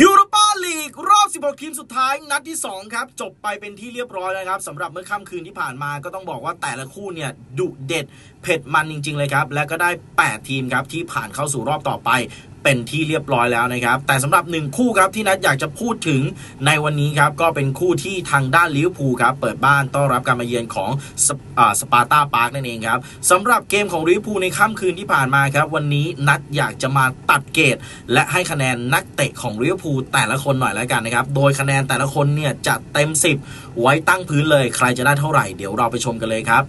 ยูโรปาลีกรอบ 16 ทีมสุดท้ายนัดที่ 2 ครับ จบไปเป็นที่เรียบร้อยแล้วครับสำหรับเมื่อค่ำคืนที่ผ่านมาก็ต้องบอกว่าแต่ละคู่เนี่ยดุเด็ดเผ็ดมันจริง ๆ เลยครับ และก็ได้ 8 ทีมครับที่ผ่านเข้าสู่รอบต่อไป เป็นที่เรียบร้อยแล้วนะครับ แต่สำหรับ 1 คู่ครับที่นัดอยากจะพูดถึงในวันนี้ครับ ก็เป็นคู่ที่ทางด้านลิเวอร์พูลครับ เปิดบ้านต้อนรับการมาเยือนของสปอ่าสปาร์ตาปาร์กนั่นเองครับสำหรับเกมของลิเวอร์พูลในค่ำคืนที่ผ่านมาครับ วันนี้นัดอยากจะมาตัดเกรดและให้คะแนนนักเตะของลิเวอร์พูลแต่ละคนหน่อยแล้วกันนะครับ โดยคะแนนแต่ละคนเนี่ยจะเต็ม 10 ไว้ตั้งพื้นเลย ใครจะได้เท่าไหร่เดี๋ยวเราไปชมกันเลยครับ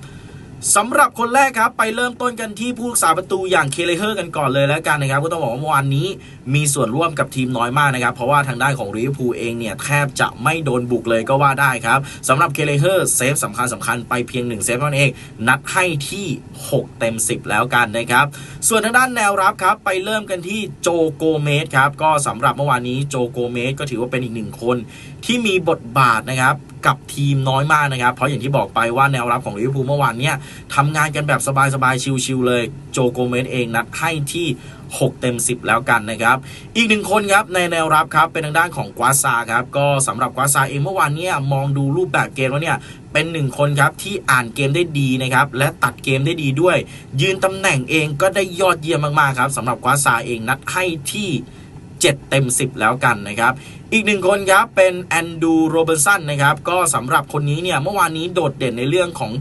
สำหรับคนแรกครับ ไปเริ่มต้นกันที่ผู้รักษาประตูอย่างเคเลเฮอร์กันก่อนเลยแล้วกันนะครับ ก็ต้องบอกว่าเมื่อวานนี้มีส่วนร่วมกับทีมน้อยมากนะครับ เพราะว่าทางด้านของลิเวอร์พูลเองเนี่ย แทบจะไม่โดนบุกเลยก็ว่าได้ครับสำหรับเคเลเฮอร์เซฟสำคัญสำคัญไปเพียง 1 เซฟเท่านั้นเอง นัดให้ที่ 6 เต็ม 10 แล้วกันนะครับ ส่วนทางด้านแนวรับครับ ไปเริ่มกันที่โจโกเมสครับก็สำหรับเมื่อวานนี้โจโกเมสก็ถือว่าเป็นอีกหนึ่งคนที่มีบทบาทนะครับ กับทีมน้อยมากนะครับ เพราะอย่างที่บอกไปว่าแนวรับของลิเวอร์พูลเมื่อวานเนี่ยทำงานกันแบบสบายๆ ชิลๆเลย โจโกเมสเองนัดให้ที่ 6 เต็ม 10 แล้วกันนะครับ อีกหนึ่งคนครับในแนวรับครับเป็นทางด้านของกวาซาครับ ก็สำหรับกวาซาเองเมื่อวานเนี่ยมองดูรูปแบบเกมแล้วเนี่ยเป็นหนึ่งคนครับที่อ่านเกมได้ดีนะครับและตัดเกมได้ดีด้วย ยืนตำแหน่งเองก็ได้ยอดเยี่ยมมากๆครับสำหรับกวาซาเองนัดให้ที่ 7 เต็ม 10 แล้วกันนะครับ อีกหนึ่งคนครับเป็นแอนดูโรเบนสันนะครับก็สำหรับคนนี้เนี่ยเมื่อวานนี้โดดเด่นในเรื่องของ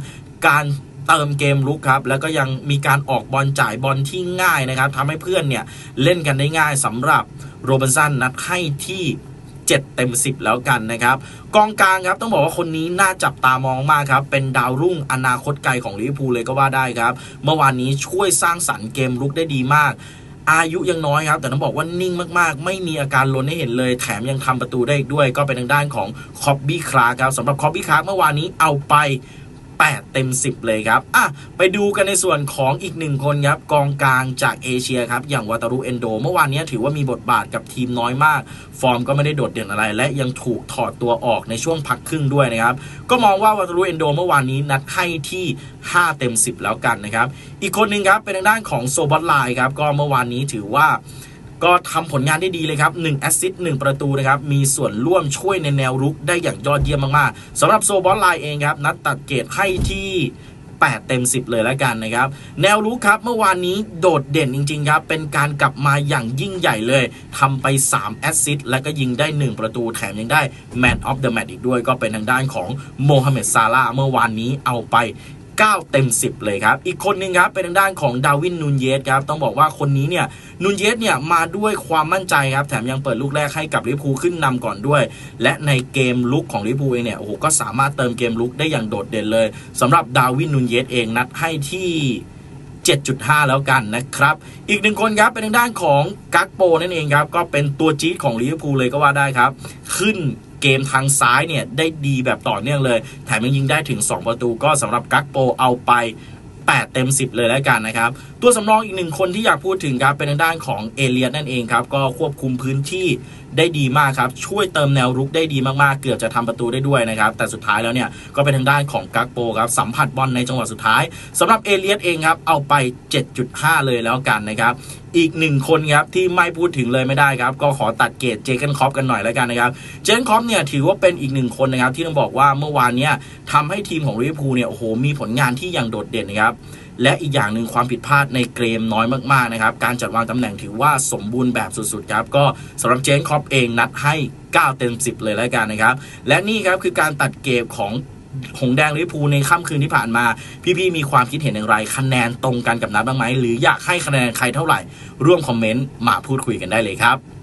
การเติมเกมลุกครับ แล้วก็ยังมีการออกบอลจ่ายบอลที่ง่ายนะครับทำให้เพื่อนเนี่ยเล่นกันได้ง่ายสำหรับโรเบนสันนัดให้ที่ 7 เต็ม 10 แล้วกันนะครับกองกลางครับต้องบอกว่าคนนี้น่าจับตามองมากครับ เป็นดาวรุ่งอนาคตไกลของลิเวอร์พูลเลยก็ว่าได้ครับ เมื่อวานนี้ช่วยสร้างสรรค์เกมลุกได้ดีมาก อายุยังน้อยครับ แต่ต้องบอกว่านิ่งมากๆ ไม่มีอาการล้นให้เห็นเลย แถมยังทำประตูได้อีกด้วย ก็เป็นทางด้านของคอบบี้คลาครับสำหรับคอบบี้คลาเมื่อวานนี้เอาไป 8 เต็ม 10 เลยครับอะไปดูกันในส่วนของอีกหนึ่งคนครับกองกลางจากเอเชียครับอย่างวาตารุเอนโด เมื่อวานนี้ถือว่ามีบทบาทกับทีมน้อยมาก ฟอร์มก็ไม่ได้โดดเด่นอะไร และยังถูกถอดตัวออกในช่วงพักครึ่งด้วยนะครับ ก็มองว่าวาตารุเอนโด เมื่อวานนี้นัดให้ที่ 5 เต็ม 10 แล้วกันนะครับ อีกคนหนึ่งครับเป็นทางด้านของโซบอตไลครับก็เมื่อวานนี้ถือว่า ก็ทำผลงานได้ดีเลยครับ1แอสซิสต์1ประตูนะครับ มีส่วนร่วมช่วยในแนวรุกได้อย่างยอดเยี่ยมมากๆสำหรับโซบอลไลน์เองครับ นัดตัดเกรดให้ที่ 8 เต็ม 10 เลยแล้วกันนะครับ แนวรุกครับเมื่อวานนี้โดดเด่นจริง ๆ ครับ เป็นการกลับมาอย่างยิ่งใหญ่เลยทำไป 3 แอสซิสต์แล้วก็ยิงได้ 1 ประตูแถมยังได้ Man of the Match อีกด้วย ก็เป็นทางด้านของโมฮัมเหม็ดซาลาเมื่อวานนี้เอาไป 9 เต็ม 10 เลยครับ อีกคนนึงครับเป็นทางด้านของดาวินนูนเยสครับต้องบอกว่าคนนี้เนี่ยนูนเยสเนี่ยมาด้วยความมั่นใจครับแถมยังเปิดลูกแรกให้กับลิเวอร์พูลขึ้นนำก่อนด้วย และในเกมลุกของลิเวอร์พูลเองเนี่ยโอ้โหก็สามารถเติมเกมลุกได้อย่างโดดเด่นเลยสำหรับดาวินนูนเยสเองนัดให้ที่7.5 แล้วกันนะครับ อีกหนึ่งคนครับเป็นทางด้านของกักโปนั่นเองครับ ก็เป็นตัวจี๊ดของลิเวอร์พูลเลยก็ว่าได้ครับ ขึ้น เกมทางซ้ายเนี่ยได้ดีแบบต่อเนื่องเลย แถมยังยิงได้ถึง 2 ประตูก็สำหรับกักโปเอาไป 8 เต็ม 10 เลยแล้วกันนะครับ ตัวสำรองอีกหนึ่งคนที่อยากพูดถึงครับเป็นทางด้านของเอเลียนนั่นเองครับ ก็ควบคุมพื้นที่ได้ดีมากครับ ช่วยเติมแนวรุกได้ดีมากๆ เกือบจะทำประตูได้ด้วยนะครับ แต่สุดท้ายแล้วเนี่ย ก็เป็นทางด้านของกักโปครับ สัมผัสบอลในจังหวะสุดท้ายสำหรับเอเลียนเองครับ เอาไป 7.5 เลยแล้วกันนะครับ อีกหนึ่งคนครับที่ไม่พูดถึงเลยไม่ได้ครับ ก็ขอตัดเกรดเจเกนคอปกันหน่อยแล้วกันนะครับ เจเกนคอปเนี่ยถือว่าเป็นอีกหนึ่งคนนะครับ ที่ต้องบอกว่าเมื่อวานเนี่ยทำให้ทีมของลิเวอร์พูลเนี่ยโอ้โหมีผลงานที่อย่างโดดเด่นนะครับและอีกอย่างหนึ่งความผิดพลาดในเกมน้อยมากๆนะครับ การจัดวางตำแหน่งถือว่าสมบูรณ์แบบสุดๆครับ ก็สำหรับเจนคอปเองนัดให้ 9 เต็ม 10 เลยแล้วกันนะครับ และนี่ครับคือการตัดเกมของ หงแดงลิเวอร์พูลในค่ำคืนที่ผ่านมา พี่ๆมีความคิดเห็นอย่างไร คะแนนตรงกันกับนัดบ้างไหมหรืออยากให้คะแนนใครเท่าไหร่ ร่วมคอมเมนต์มาพูดคุยกันได้เลยครับ